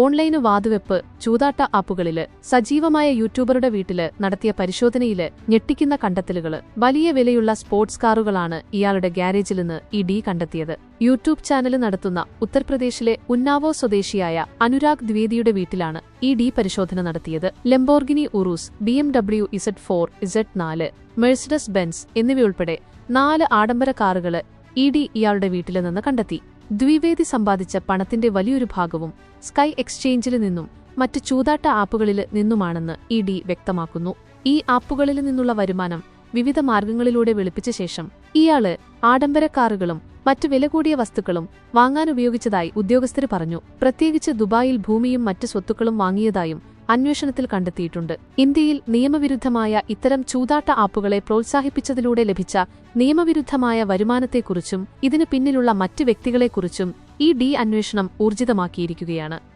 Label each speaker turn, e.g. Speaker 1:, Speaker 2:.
Speaker 1: Online വാതുവെപ്പ് ചൂതാട്ട ആപ്പുകളിൽ സജീവമായ യൂട്യൂബറുടെ വീട്ടിൽ നടത്തിയ പരിശോധനയിൽ ഞെട്ടിക്കുന്ന കണ്ടെത്തലുകൾ. വലിയ വിലയുള്ള സ്പോർട്സ് കാറുകളാണ് ഇയാളുടെ ഗ്യാരേജിൽ നിന്ന് ഇ ഡി കണ്ടെത്തിയത്. യൂട്യൂബ് ചാനൽ നടത്തുന്ന ഉത്തർപ്രദേശിലെ ഉന്നാവോ സ്വദേശിയായ അനുരാഗ് ദ്വേദിയുടെ വീട്ടിലാണ് ഈ ഡി പരിശോധന നടത്തിയത്. Lamborghini Urus B M W Z four Z നാല് മെഴ്സിഡസ് ബെൻസ് എന്നിവയുൾപ്പെടെ നാല് ആഡംബര കാറുകൾ ഇ ഡി ഇയാളുടെ വീട്ടിൽ നിന്ന് കണ്ടെത്തി. ദ്വിവേദി സമ്പാദിച്ച പണത്തിന്റെ വലിയൊരു ഭാഗവും സ്കൈ എക്സ്ചേഞ്ചിൽ നിന്നും മറ്റ് ചൂതാട്ട ആപ്പുകളിൽ നിന്നുമാണെന്ന് ഇ ഡി വ്യക്തമാക്കുന്നു. ഈ ആപ്പുകളിൽ നിന്നുള്ള വരുമാനം വിവിധ മാർഗങ്ങളിലൂടെ വെളുപ്പിച്ച ശേഷം ഇയാൾ ആഡംബര കാറുകളും മറ്റു വില കൂടിയ വസ്തുക്കളും വാങ്ങാനുപയോഗിച്ചതായി ഉദ്യോഗസ്ഥർ പറഞ്ഞു. പ്രത്യേകിച്ച് ദുബായിൽ ഭൂമിയും മറ്റ് സ്വത്തുക്കളും വാങ്ങിയതായും അന്വേഷണത്തിൽ കണ്ടെത്തിയിട്ടുണ്ട്. ഇന്ത്യയിൽ നിയമവിരുദ്ധമായ ഇത്തരം ചൂതാട്ട ആപ്പുകളെ പ്രോത്സാഹിപ്പിച്ചതിലൂടെ ലഭിച്ച നിയമവിരുദ്ധമായ വരുമാനത്തെക്കുറിച്ചും ഇതിനു പിന്നിലുള്ള മറ്റ് വ്യക്തികളെക്കുറിച്ചും ഈ ഡി അന്വേഷണം ഊർജിതമാക്കിയിരിക്കുകയാണ്.